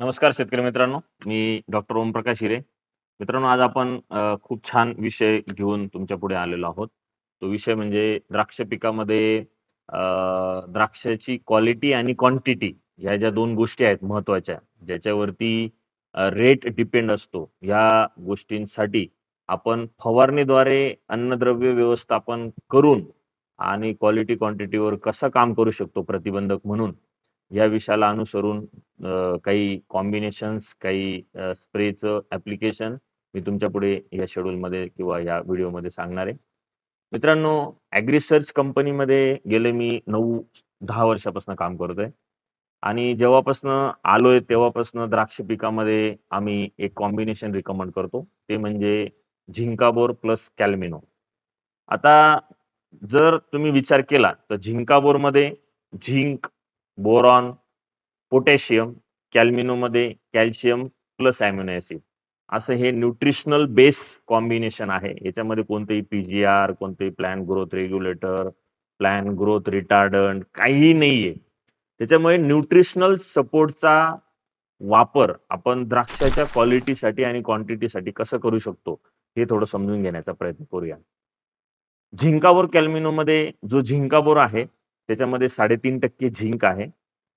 नमस्कार शेतकरी मित्रांनो मी डॉक्टर ओमप्रकाश हिरे. मित्रांनो आज आपण खूप छान विषय घेऊन तुमच्यापुढे आलेलो आहोत. तो विषय म्हणजे द्राक्ष पिकामध्ये द्राक्षाची क्वालिटी आणि क्वांटिटी या ज्या दोन गोष्टी आहेत महत्त्वाच्या ज्याच्यावरती रेट डिपेंड असतो ह्या गोष्टींसाठी आपण फवारणीद्वारे अन्नद्रव्य व्यवस्थापन करून आणि क्वालिटी क्वांटिटीवर कसं काम करू शकतो प्रतिबंधक म्हणून या विषयाला अनुसरून काही कॉम्बिनेशन्स काही स्प्रेचं ऍप्लिकेशन मी तुमच्यापुढे या शेड्यूलमध्ये किंवा या व्हिडिओमध्ये सांगणार आहे. मित्रांनो ॲग्रिसर्च कंपनीमध्ये गेले मी नऊ दहा वर्षापासून काम करतोय. आणि जेव्हापासनं आलोय तेव्हापासनं द्राक्ष पिकामध्ये आम्ही एक कॉम्बिनेशन रिकमेंड करतो. ते म्हणजे झिंकाबोर प्लस कॅल्मिनो. आता जर तुम्ही विचार केला तर झिंकाबोरमध्ये झिंक बोरॉन पोटॅशियम कॅल्मिनोमध्ये कॅल्शियम प्लस अॅम्युनो ऍसिड असं हे न्यूट्रिशनल बेस कॉम्बिनेशन आहे. याच्यामध्ये कोणतेही पीजीआर कोणतेही plant growth regulator plant growth retardant काहीही नाहीये. त्याच्यामुळे न्यूट्रिशनल सपोर्टचा वापर आपण द्राक्षाच्या क्वालिटीसाठी आणि क्वांटिटीसाठी कसं करू शकतो हे थोडं समजून घेण्याचा प्रयत्न करूया. झिंकाबोर कॅल्मिनोमध्ये जो झिंकाबोर आहे त्याच्यामध्ये साडेतीन टक्के झिंक आहे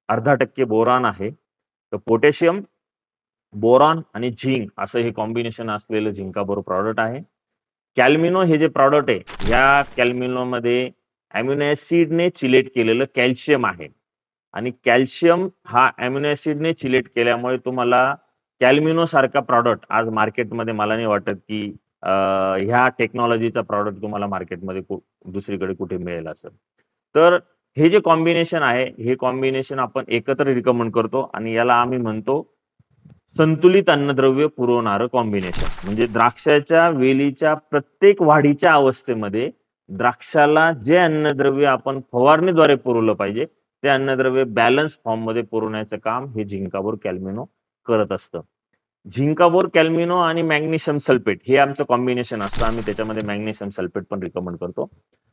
अर्धा टक्के बोरॉन आहे. तर पोटॅशियम बोरॉन आणि झिंक असं हे कॉम्बिनेशन असलेलं झिंकाबोर प्रॉडक्ट आहे. कॅल्मिनो हे जे प्रॉडक्ट आहे या कॅल्मिनोमध्ये अॅम्युनो ऍसिडने चिलेट केलेलं कॅल्शियम आहे. आणि कॅल्शियम हा अॅम्युनो ऍसिडने चिलेट केल्यामुळे तुम्हाला कॅल्मिनो सारखा प्रॉडक्ट आज मार्केटमध्ये मला नाही वाटत की ह्या टेक्नॉलॉजीचा प्रॉडक्ट तुम्हाला मार्केटमध्ये दुसरीकडे कुठे मिळेल असं. तर हे जे कॉम्बिनेशन आहे हे कॉम्बिनेशन आपण एकत्र रिकमेंड करतो आणि याला आम्ही म्हणतो संतुलित अन्नद्रव्य पुरवणारं कॉम्बिनेशन म्हणजे द्राक्षाच्या वेलीच्या प्रत्येक वाढीच्या अवस्थेमध्ये द्राक्षाला जे अन्नद्रव्य आपण फवारणीद्वारे पुरवलं पाहिजे ते अन्नद्रव्य बॅलन्स फॉर्ममध्ये पुरवण्याचं काम हे झिंकाबोर कॅल्मिनो करत असतं. झिंकाबोर कॅल्मिनो आणि मॅग्नेशियम सल्फेट हे आमचं कॉम्बिनेशन असतं. आम्ही त्याच्यामध्ये मॅग्नेशियम सल्फेट पण रिकमेंड करतो.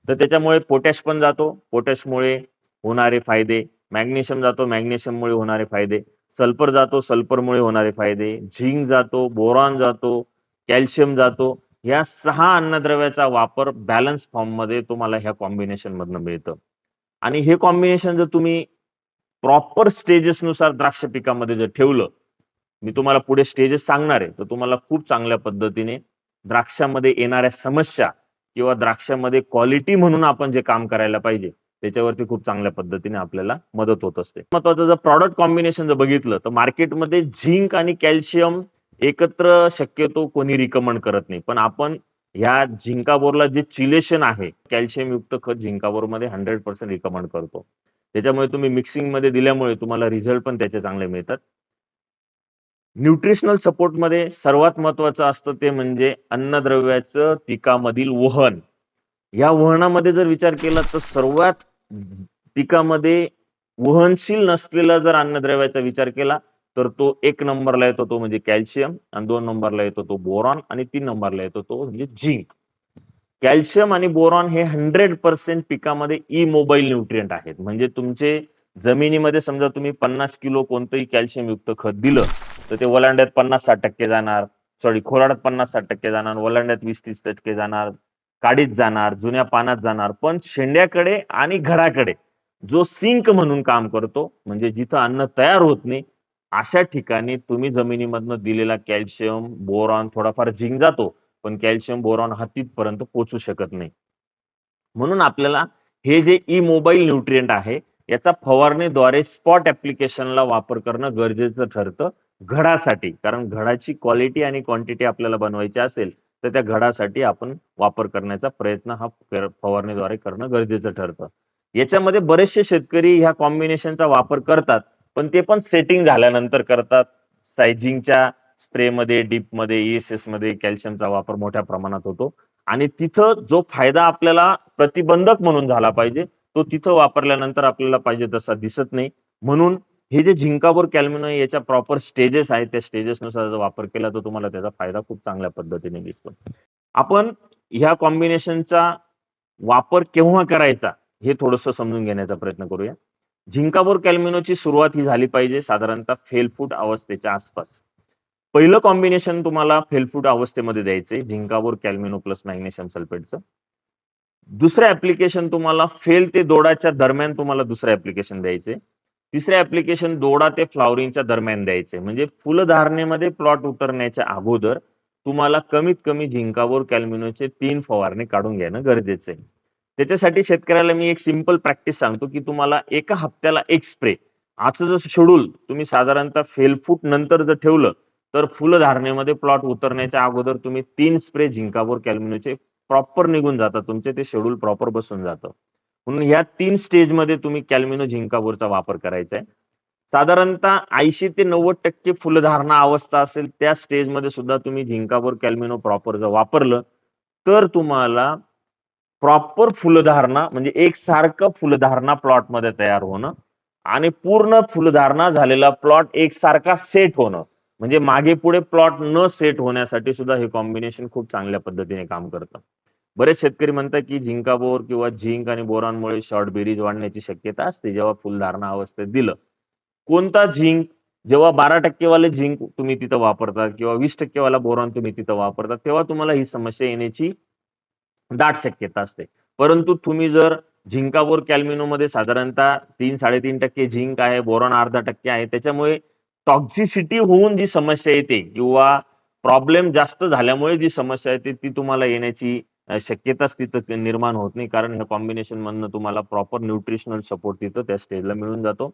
तर त्याच्यामुळे पोटॅश पण जातो. पोटॅशमुळे होणारे फायदे मॅग्नेशियम जातो मॅग्नेशियममुळे होणारे फायदे सल्फर जातो सल्फरमुळे होणारे फायदे झिंक जातो बोरॉन जातो कॅल्शियम जातो. या सहा अन्नद्रव्याचा वापर बॅलन्स फॉर्ममध्ये तुम्हाला ह्या कॉम्बिनेशन मधनं मिळतं. आणि हे कॉम्बिनेशन जर तुम्ही प्रॉपर स्टेजेस नुसार द्राक्ष पिकामध्ये जर ठेवलं मी तुम्हाला पुढे स्टेजेस सांगणार आहे. तर तुम्हाला खूप चांगल्या पद्धतीने द्राक्षामध्ये येणाऱ्या समस्या किंवा द्राक्षामध्ये क्वालिटी म्हणून आपण जे काम करायला पाहिजे त्याच्यावरती खूप चांगल्या पद्धतीने आपल्याला मदत होत असते. महत्वाचं जर प्रॉडक्ट कॉम्बिनेशन जर बघितलं तर मार्केटमध्ये झिंक आणि कॅल्शियम एकत्र शक्यतो कोणी रिकमेंड करत नाही. पण आपण ह्या झिंकाबोरला जे चिलेशन आहे कॅल्शियम युक्त खत झिंकाबोरमध्ये हंड्रेड पर्सेंट रिकमेंड करतो. त्याच्यामुळे तुम्ही मिक्सिंगमध्ये दिल्यामुळे तुम्हाला रिझल्ट पण त्याचे चांगले मिळतात. न्यूट्रिशनल सपोर्टमध्ये सर्वात महत्वाचं असतं ते म्हणजे अन्नद्रव्याचं पिकामधील वहन. या वहनामध्ये जर विचार केला तर सर्वात पिकामध्ये वहनशील नसलेला जर अन्नद्रव्याचा विचार केला तर तो एक नंबरला येतो तो म्हणजे कॅल्शियम आणि दोन नंबरला येतो तो बोरॉन आणि तीन नंबरला येतो तो म्हणजे झिंक. कॅल्शियम आणि बोरॉन हे हंड्रेड पर्सेंट पिकामध्ये इमोबाईल मोबाईल न्यूट्रियंट आहेत. म्हणजे तुमचे जमिनीमध्ये समजा तुम्ही पन्नास किलो कोणतंही कॅल्शियम युक्त खत दिलं तर ते वलांड्यात पन्नास साठ टक्के जाणार. सॉरी खोराडात पन्नास साठ टक्के जाणार ओलांड्यात वीस तीस टक्के जाणार काडीत जाणार जुन्या पानात जाणार. पण शेंड्याकडे आणि घराकडे जो सिंक म्हणून काम करतो म्हणजे जिथं अन्न तयार होत नाही अशा ठिकाणी तुम्ही जमिनीमधनं दिलेला कॅल्शियम बोरॉन थोडाफार झिंक जातो पण कॅल्शियम बोरॉन हा तिथपर्यंत पोहोचू शकत नाही. म्हणून आपल्याला हे जे ई मोबाईल न्यूट्रियंट आहे याचा फवारणीद्वारे स्पॉट ऍप्लिकेशनला वापर करणं गरजेचं ठरतं घडासाठी. कारण घडाची क्वालिटी आणि क्वांटिटी आपल्याला बनवायची असेल तर त्या घडासाठी आपण वापर करण्याचा प्रयत्न हा फवारणीद्वारे करणं गरजेचं ठरतं. याच्यामध्ये बरेचसे शेतकरी ह्या कॉम्बिनेशनचा वापर करतात पण ते पण सेटिंग झाल्यानंतर करतात. सायझिंगच्या स्प्रेमध्ये डीपमध्ये ईएसएसमध्ये कॅल्शियमचा वापर मोठ्या प्रमाणात होतो. आणि तिथं जो फायदा आपल्याला प्रतिबंधक म्हणून झाला पाहिजे तो तिथं वापरल्यानंतर आपल्याला पाहिजे तसा दिसत नाही. म्हणून हे जे झिंकावर कॅल्मिनो याच्या प्रॉपर स्टेजेस आहेत. त्या स्टेजेसनुसार जर वापर केला तर तुम्हाला त्याचा फायदा खूप चांगल्या पद्धतीने दिसतो. आपण ह्या कॉम्बिनेशनचा वापर केव्हा करायचा हे थोडंसं समजून घेण्याचा प्रयत्न करूया. झिंकाबोर कॅल्मिनोची सुरुवात ही झाली पाहिजे साधारणतः फेलफूट अवस्थेच्या आसपास. पहिलं कॉम्बिनेशन तुम्हाला फेलफूट अवस्थेमध्ये द्यायचंय झिंकाबोर कॅल्मिनो प्लस मॅग्नेशियम सल्फेटचं दुसरं ऍप्लिकेशन तुम्हाला फेल ते दोडाच्या दरम्यान तुम्हाला दुसरं ऍप्लिकेशन द्यायचे तिसरे ऍप्लिकेशन दोडा ते फ्लॉवरिंगच्या दरम्यान द्यायचे म्हणजे फुलधारणेमध्ये प्लॉट उतरण्याच्या अगोदर तुम्हाला कमीत कमी झिंकावर कॅल्मिनोचे तीन फवारणी काढून घेणं गरजेचं आहे त्याच्यासाठी शेतकऱ्याला मी एक सिंपल प्रॅक्टिस सांगतो की तुम्हाला एका हप्त्याला एक स्प्रे आजचं जसं शेड्यूल तुम्ही साधारणतः फेलफूट नंतर जर ठेवलं तर फुलधारणेमध्ये प्लॉट उतरण्याच्या अगोदर तुम्ही तीन स्प्रे झिंकावर कॅल्मिनोचे प्रॉपर निघून जातात तुमचे ते शेड्यूल प्रॉपर बसून जातं. म्हणून ह्या तीन स्टेजमध्ये तुम्ही कॅल्मिनो झिंकाबोरचा वापर करायचा आहे साधारणतः ऐंशी ते नव्वद टक्के फुलधारणा अवस्था असेल त्या स्टेजमध्ये सुद्धा तुम्ही झिंकाबोर कॅल्मिनो प्रॉपर जर वापरलं तर तुम्हाला प्रॉपर फुलधारणा म्हणजे एकसारखं फुलधारणा प्लॉटमध्ये तयार होणं आणि पूर्ण फुलधारणा झालेला प्लॉट एकसारखा सेट होणं. म्हणजे मागे पुढे प्लॉट न सेट होण्यासाठी सुद्धा हे कॉम्बिनेशन खूप चांगल्या पद्धतीने काम करतं. बरेच शेतकरी म्हणतात की झिंकाबोर किंवा झिंक आणि बोरांमुळे शॉर्ट बेरीज वाढण्याची शक्यता असते जेव्हा फुलधारणा अवस्थेत दिलं. कोणता झिंक जेव्हा बारा टक्केवाले झिंक तुम्ही तिथं वापरता किंवा वीस टक्केवाला बोरॉन तुम्ही तिथं वापरता तेव्हा तुम्हाला ही समस्या येण्याची दाट शक्यता असते. परंतु तुम्ही जर झिंकाबोर कॅल्मिनोमध्ये साधारणतः तीन साडेतीन टक्के झिंक आहे बोरॉन अर्धा टक्के आहे त्याच्यामुळे टॉक्झिसिटी होऊन जी समस्या येते किंवा प्रॉब्लेम जास्त झाल्यामुळे जी समस्या येते ती तुम्हाला येण्याची शक्यताच तिथं निर्माण होत नाही. कारण ह्या कॉम्बिनेशन मधनं तुम्हाला प्रॉपर न्यूट्रिशनल सपोर्ट तिथं त्या स्टेजला मिळून जातो.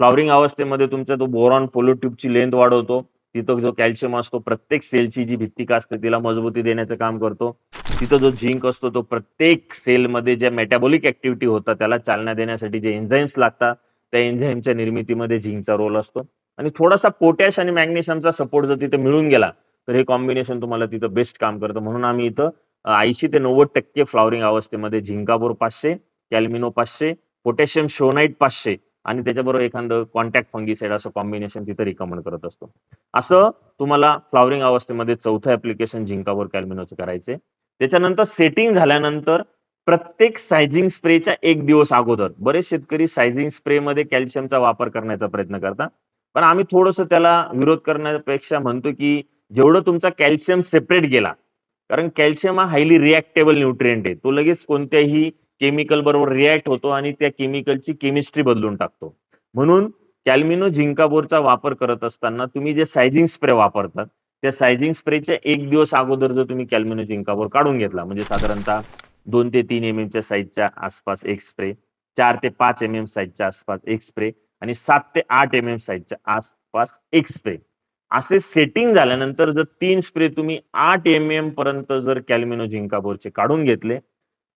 फ्लॉवरिंग अवस्थेमध्ये तुमचा तो बोरॉन पोलोट्यूबची लेंथ वाढवतो. तिथं जो कॅल्शियम असतो प्रत्येक सेलची जी भित्तिका असते तिला मजबूती देण्याचं काम करतो. तिथं जो झिंक असतो तो प्रत्येक सेलमध्ये ज्या मेटाबॉलिक ऍक्टिव्हिटी होतात त्याला चालना देण्यासाठी जे एन्झाईम्स लागतात त्या एन्झाईमच्या निर्मितीमध्ये झिंकचा रोल असतो. आणि थोडासा पोटॅश आणि मॅग्नेशियमचा सपोर्ट जर तिथे मिळून गेला तर हे कॉम्बिनेशन तुम्हाला तिथं बेस्ट काम करतं. म्हणून आम्ही इथं ऐंशी ते नव्वद टक्के फ्लॉवरिंग अवस्थेमध्ये झिंकाबोर पाचशे कॅल्मिनो पाचशे पोटॅशियम शोनाईट पाचशे आणि त्याच्याबरोबर एखादं कॉन्टॅक्ट फंगिसाईड असं कॉम्बिनेशन तिथं रिकमेंड करत असतो. असं तुम्हाला फ्लॉवरिंग अवस्थेमध्ये चौथं ऍप्लिकेशन झिंकापूर कॅल्मिनोचं करायचे त्याच्यानंतर सेटिंग झाल्यानंतर प्रत्येक सायझिंग स्प्रेच्या एक दिवस अगोदर बरेच शेतकरी सायझिंग स्प्रेमध्ये कॅल्शियमचा वापर करण्याचा प्रयत्न करतात. पण आम्ही थोडस त्याला विरोध करण्यापेक्षा म्हणतो की जेवढं तुमचा कॅल्शियम सेपरेट गेला कारण कॅल्शियम हा हायली रिॲक्टेबल न्यूट्रिएंट आहे तो लगेच कोणत्याही केमिकल बरोबर रिॲक्ट होतो आणि त्या केमिकलची केमिस्ट्री बदलून टाकतो. म्हणून कॅल्मिनो झिंकाबोरचा वापर करत असताना तुम्ही जे सायझिंग स्प्रे वापरतात त्या सायझिंग स्प्रेच्या एक दिवस अगोदर जर तुम्ही कॅल्मिनो झिंकाबोर काढून घेतला म्हणजे साधारणतः दोन ते तीन एम एमच्या साईजच्या आसपास एक स्प्रे चार ते पाच एम एम साईजच्या आसपास एक स्प्रे आणि सात ते आठ एम एम साईजच्या आसपास एक स्प्रे असे सेटिंग झाल्यानंतर जर तीन स्प्रे तुम्ही आठ एम एम पर्यंत जर कॅल्मिनो झिंकाबोरचे काढून घेतले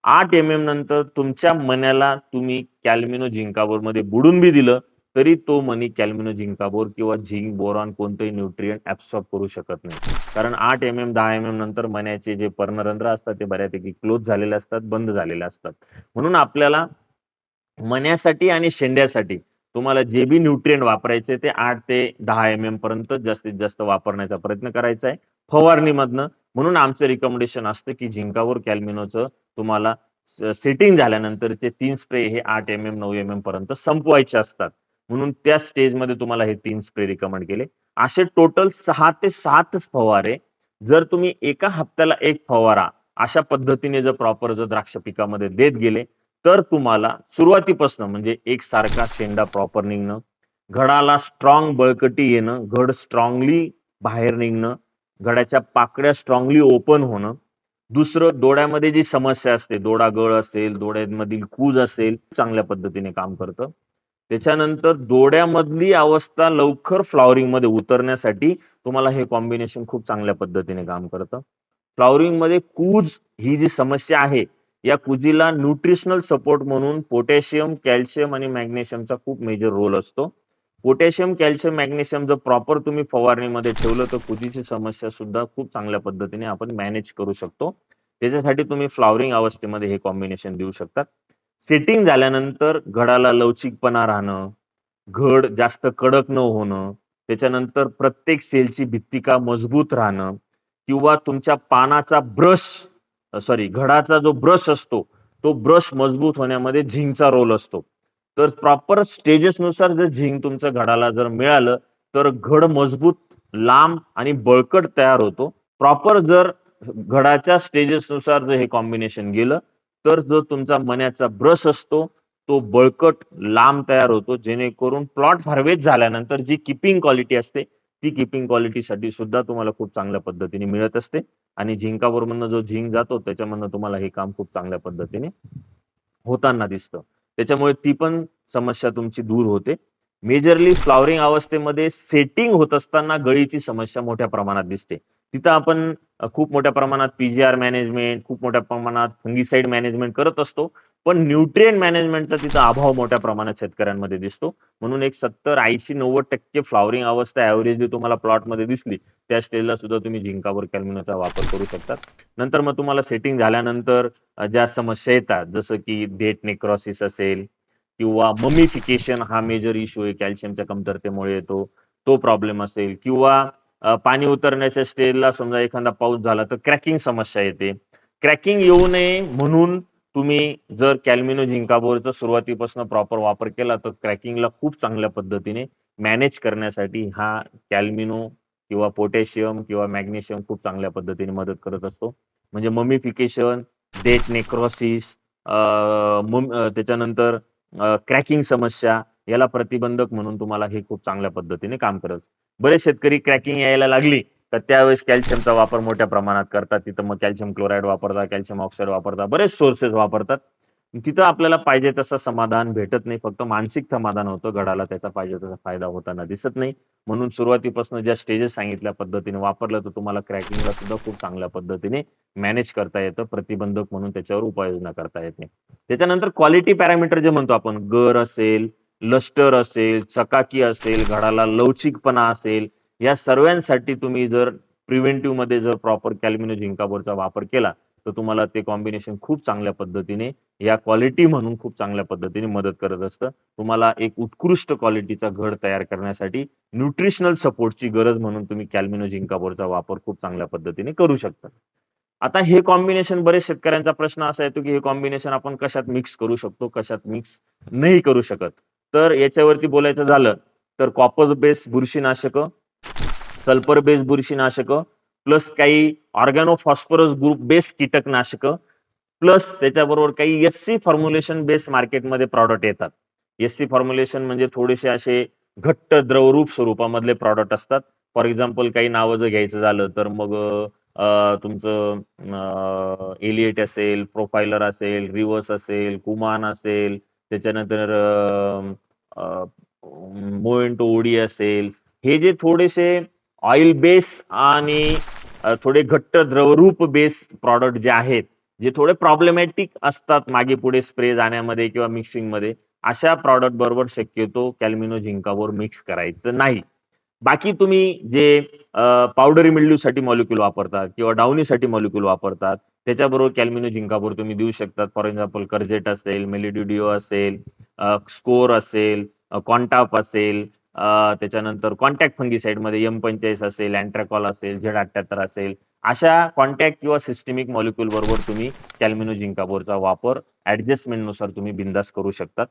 आठ एम एम नंतर तुमच्या मण्याला तुम्ही कॅल्मिनो झिंकाबोरमध्ये बुडून बी दिलं तरी तो मनी कॅल्मिनो झिंकाबोर किंवा झिंक बोरॉन कोणतंही न्यूट्रिएंट ऍब्सॉर्ब करू शकत नाही. कारण आठ एम एम दहा एम एम नंतर मण्याचे जे पर्णरंध्र असतात ते बऱ्यापैकी क्लोज झालेले असतात बंद झालेले असतात. म्हणून आपल्याला मण्यासाठी आणि शेंड्यासाठी तुम्हाला जे बी न्यूट्रिएंट वापरायचे ते आठ ते दहा एम एम पर्यंत जास्तीत जास्त वापरण्याचा प्रयत्न करायचा आहे. फवारणीमधनं म्हणून आमचं रिकमेंडेशन असतं की झिंकावर कॅल्मिनोचं तुम्हाला सेटिंग झाल्यानंतर ते तीन स्प्रे हे आठ एम एम नऊ एम एम पर्यंत संपवायचे असतात. म्हणून त्या स्टेजमध्ये तुम्हाला हे तीन स्प्रे रिकमेंड केले. असे टोटल सहा ते सातच फवारे जर तुम्ही एका हप्त्याला एक फवारा अशा पद्धतीने जर प्रॉपर जर द्राक्ष पिकामध्ये देत गेले तर तुम्हाला सुरुवातीपासून म्हणजे एक सारखा शेंडा प्रॉपर निघणं घडाला स्ट्रॉंग बळकटी येणं घड स्ट्रॉंगली बाहेर निघणं घडाच्या पाकड्या स्ट्रॉंगली ओपन होणं. दुसरं डोळ्यामध्ये जी समस्या असते डोळा गळ असेल डोळ्यांमधील कूज असेल चांगल्या पद्धतीने काम करतं. त्याच्यानंतर डोळ्यामधली अवस्था लवकर फ्लॉवरिंगमध्ये उतरण्यासाठी तुम्हाला हे कॉम्बिनेशन खूप चांगल्या पद्धतीने काम करतं. फ्लॉवरिंगमध्ये कूज ही जी समस्या आहे या कुजीला न्यूट्रिशनल सपोर्ट म्हणून पोटॅशियम कॅल्शियम आणि मॅग्नेशियमचा खूप मेजर रोल असतो. पोटॅशियम कॅल्शियम मॅग्नेशियम जर प्रॉपर तुम्ही फवारणीमध्ये ठेवलं तर कुजीची समस्या सुद्धा खूप चांगल्या पद्धतीने आपण मॅनेज करू शकतो. त्याच्यासाठी तुम्ही फ्लॉवरिंग अवस्थेमध्ये हे कॉम्बिनेशन देऊ शकतात. सेटिंग झाल्यानंतर घडाला लवचिकपणा राहणं घड जास्त कडक न होणं त्याच्यानंतर प्रत्येक सेलची भित्तिका मजबूत राहणं किंवा तुमच्या पानाचा ब्रश सॉरी घडाचा जो ब्रश असतो तो ब्रश मजबूत होण्यामध्ये झिंकचा रोल असतो. तर प्रॉपर स्टेजेसनुसार जर झिंक तुमच्या घडाला जर मिळालं तर घड मजबूत लांब आणि बळकट तयार होतो. प्रॉपर जर घडाच्या स्टेजेसनुसार जर हे कॉम्बिनेशन गेलं तर जो तुमचा मण्याचा ब्रश असतो तो बळकट लांब तयार होतो. जेणेकरून प्लॉट हार्वेस्ट झाल्यानंतर जी किपिंग क्वालिटी असते ती किपिंग क्वालिटीसाठी सुद्धा तुम्हाला खूप चांगल्या पद्धतीने मिळत असते. आणि झिंकावरमधनं जो झिंक जातो त्याच्यामधनं तुम्हाला हे काम खूप चांगल्या पद्धतीने होताना दिसतं. त्याच्यामुळे ती पण समस्या तुमची दूर होते. मेजरली फ्लॉवरिंग अवस्थेमध्ये सेटिंग होत असताना गळीची समस्या मोठ्या प्रमाणात दिसते. तिथं आपण खूप मोठ्या प्रमाणात पीजीआर मॅनेजमेंट खूप मोठ्या प्रमाणात फंगीसाईड मॅनेजमेंट करत असतो. पण न्यूट्रिएंट मॅनेजमेंटचा तिथं अभाव मोठ्या प्रमाणात शेतकऱ्यांमध्ये दिसतो. म्हणून एक सत्तर ऐंशी नव्वद टक्के फ्लॉवरिंग अवस्था ॲव्हरेजली तुम्हाला प्लॉटमध्ये दिसली त्या स्टेजला सुद्धा तुम्ही झिंकावर कॅल्मिनोचा वापर करू शकतात. नंतर मग तुम्हाला सेटिंग झाल्यानंतर ज्या समस्या येतात जसं की डेट नेक्रॉसिस असेल किंवा ममिफिकेशन हा मेजर इश्यू आहे कॅल्शियमच्या कमतरतेमुळे येतो तो प्रॉब्लेम असेल किंवा पाणी उतरण्याच्या स्टेजला समजा एखादा पाऊस झाला तर क्रॅकिंग समस्या येते. क्रॅकिंग येऊ नये म्हणून तुम्ही जर कॅल्मिनो झिंकाबोरचा सुरुवातीपासून प्रॉपर वापर केला तर क्रॅकिंगला खूप चांगल्या पद्धतीने मॅनेज करण्यासाठी हा कॅल्मिनो किंवा पोटॅशियम किंवा मॅग्नेशियम खूप चांगल्या पद्धतीने मदत करत असतो. म्हणजे ममिफिकेशन डेट नेक्रॉसिस त्याच्यानंतर क्रॅकिंग समस्या याला प्रतिबंधक म्हणून तुम्हाला हे खूप चांगल्या पद्धतीने काम करत बरेच शेतकरी क्रॅकिंग यायला लागली तर त्यावेळेस कॅल्शियमचा वापर मोठ्या प्रमाणात करतात. तिथं मग कॅल्शियम क्लोराईड वापरतात कॅल्शियम ऑक्साईड वापरतात बरेच सोर्सेस वापरतात. तिथं आपल्याला पाहिजे तसं समाधान भेटत नाही. फक्त मानसिक समाधान होतं घडाला त्याचा पाहिजे तसा फायदा होताना दिसत नाही. म्हणून सुरुवातीपासून ज्या स्टेजेस सांगितल्या पद्धतीने वापरलं तर तुम्हाला क्रॅकिंगला सुद्धा खूप चांगल्या पद्धतीने मॅनेज करता येतं. प्रतिबंधक म्हणून त्याच्यावर उपाययोजना करता येते त्याच्यानंतर क्वालिटी पॅरामीटर जे म्हणतो आपण गर असेल लस्टर असेल चकाकी असेल घडाला लवचिकपणा असेल या सर्वांसाठी तुम्ही जर प्रिव्हेंटिव्हमध्ये जर प्रॉपर कॅल्मिनो झिंकाबोरचा वापर केला तर तुम्हाला ते कॉम्बिनेशन खूप चांगल्या पद्धतीने या क्वालिटी म्हणून खूप चांगल्या पद्धतीने मदत करत असतं. तुम्हाला एक उत्कृष्ट क्वालिटीचा घड तयार करण्यासाठी न्यूट्रिशनल सपोर्टची गरज म्हणून तुम्ही कॅल्मिनो झिंकाबोरचा वापर खूप चांगल्या पद्धतीने करू शकता. आता हे कॉम्बिनेशन बरेच शेतकऱ्यांचा प्रश्न असा येतो की हे कॉम्बिनेशन आपण कशात मिक्स करू शकतो कशात मिक्स नाही करू शकत. तर याच्यावरती बोलायचं झालं तर कॉपर बेस बुरशीनाशक सल्फर बेस बुरशीनाशक प्लस काही ऑर्गॅनोफॉस्फरस ग्रुप बेस कीटकनाशक प्लस त्याच्याबरोबर काही एस सी फॉर्म्युलेशन बेस मार्केटमध्ये प्रॉडक्ट येतात. एस सी फॉर्म्युलेशन म्हणजे थोडेसे असे घट्ट द्रवरूप स्वरूपामधले प्रॉडक्ट असतात. फॉर एक्झाम्पल काही नावं जर घ्यायचं झालं तर मग तुमचं एलिएट असेल प्रोफायलर असेल रिवर्स असेल कुमान असेल त्याच्यानंतर मोएंटो ओडी असेल हे जे थोडेसे ऑइल बेस आणि थोडे घट्ट द्रवरूप बेस प्रॉडक्ट जे आहेत जे थोडे प्रॉब्लेमॅटिक असतात मागे पुढे स्प्रे जाण्यामध्ये किंवा मिक्सिंगमध्ये अशा प्रॉडक्ट बरोबर शक्यतो कॅल्मिनो झिंकावर मिक्स करायचं नाही. बाकी तुम्ही जे पावडरी मिल्ड्यूसाठी मॉलिक्यूल वापरतात किंवा डाउनीसाठी मॉलिक्यूल वापरतात त्याच्याबरोबर कॅल्मिनो झिंकावर तुम्ही देऊ शकतात. फॉर एक्झाम्पल कर्जेट असेल मेलिड्युडिओ असेल स्कोर असेल कॉन्टाप असेल त्याच्यानंतर कॉन्टॅक्ट फंगिसाइडमध्ये एम पंचेचाळीस असेल अँट्रॅकॉल असेल झेड अठ्ठ्याहत्तर असेल अशा कॉन्टॅक्ट किंवा सिस्टमिक मॉलिक्यूल बरोबर तुम्ही कॅल्मिनो झिंकाबोरचा वापर ऍडजस्टमेंटनुसार तुम्ही बिंदास करू शकतात.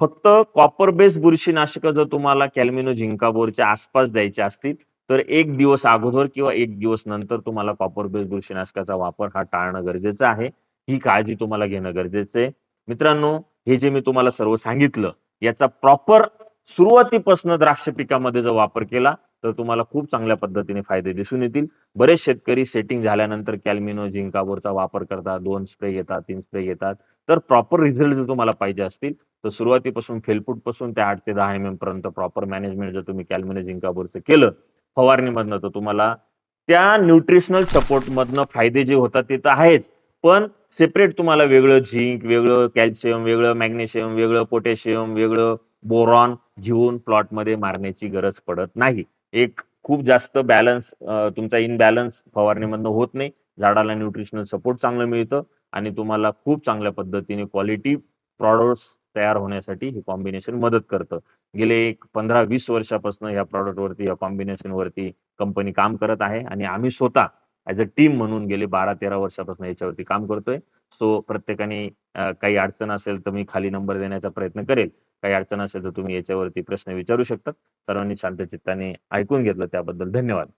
फक्त कॉपर बेस बुरशीनाशक जर तुम्हाला कॅल्मिनो झिंकाबोरच्या आसपास द्यायचे असतील तर एक दिवस अगोदर किंवा एक दिवस नंतर तुम्हाला कॉपर बेस बुरशीनाशकाचा वापर हा टाळणं गरजेचं आहे. ही काळजी तुम्हाला घेणं गरजेचं आहे. मित्रांनो हे जे मी तुम्हाला सर्व सांगितलं याचा प्रॉपर सुरुवातीपासून द्राक्ष पिकामध्ये जर वापर केला तर तुम्हाला खूप चांगल्या पद्धतीने फायदे दिसून येतील. बरेच शेतकरी सेटिंग झाल्यानंतर कॅल्मिनो झिंकाबोरचा वापर करतात. दोन स्प्रे घेतात तीन स्प्रे घेतात. तर प्रॉपर रिझल्ट जर तुम्हाला पाहिजे असतील तर सुरुवातीपासून फेलफूटपासून ते आठ ते दहा एम एम पर्यंत प्रॉपर मॅनेजमेंट जर तुम्ही कॅल्मिनो झिंकाबोरचं केलं फवारणीमधनं तर तुम्हाला त्या न्यूट्रिशनल सपोर्ट मधनं फायदे जे होतात ते तर आहेच. पण सेपरेट तुम्हाला वेगळं झिंक वेगळं कॅल्शियम वेगळं मॅग्नेशियम वेगळं पोटॅशियम वेगळं बोरॉन घेऊन प्लॉटमध्ये मारण्याची गरज पडत नाही. एक खूप जास्त बॅलन्स तुमचा इनबॅलन्स फवारणीमधनं होत नाही. झाडाला न्यूट्रिशनल सपोर्ट चांगलं मिळतं आणि तुम्हाला खूप चांगल्या पद्धतीने क्वालिटी प्रॉडक्ट्स तयार होण्यासाठी हे कॉम्बिनेशन मदत करतं. गेले एक पंधरा वीस वर्षापासून या प्रॉडक्ट वरती या कॉम्बिनेशन वरती कंपनी काम करत आहे आणि आम्ही स्वतः ऍज अ टीम म्हणून गेले बारा तेरा वर्षापासून याच्यावरती काम करतोय. सो प्रत्येकाने काही अडचण असेल तर मी खाली नंबर देण्याचा प्रयत्न करेल. काही अडचण असेल तर तुम्ही याच्यावरती प्रश्न विचारू शकता. सर्वांनी शांत चित्ताने ऐकून घेतलं त्याबद्दल धन्यवाद.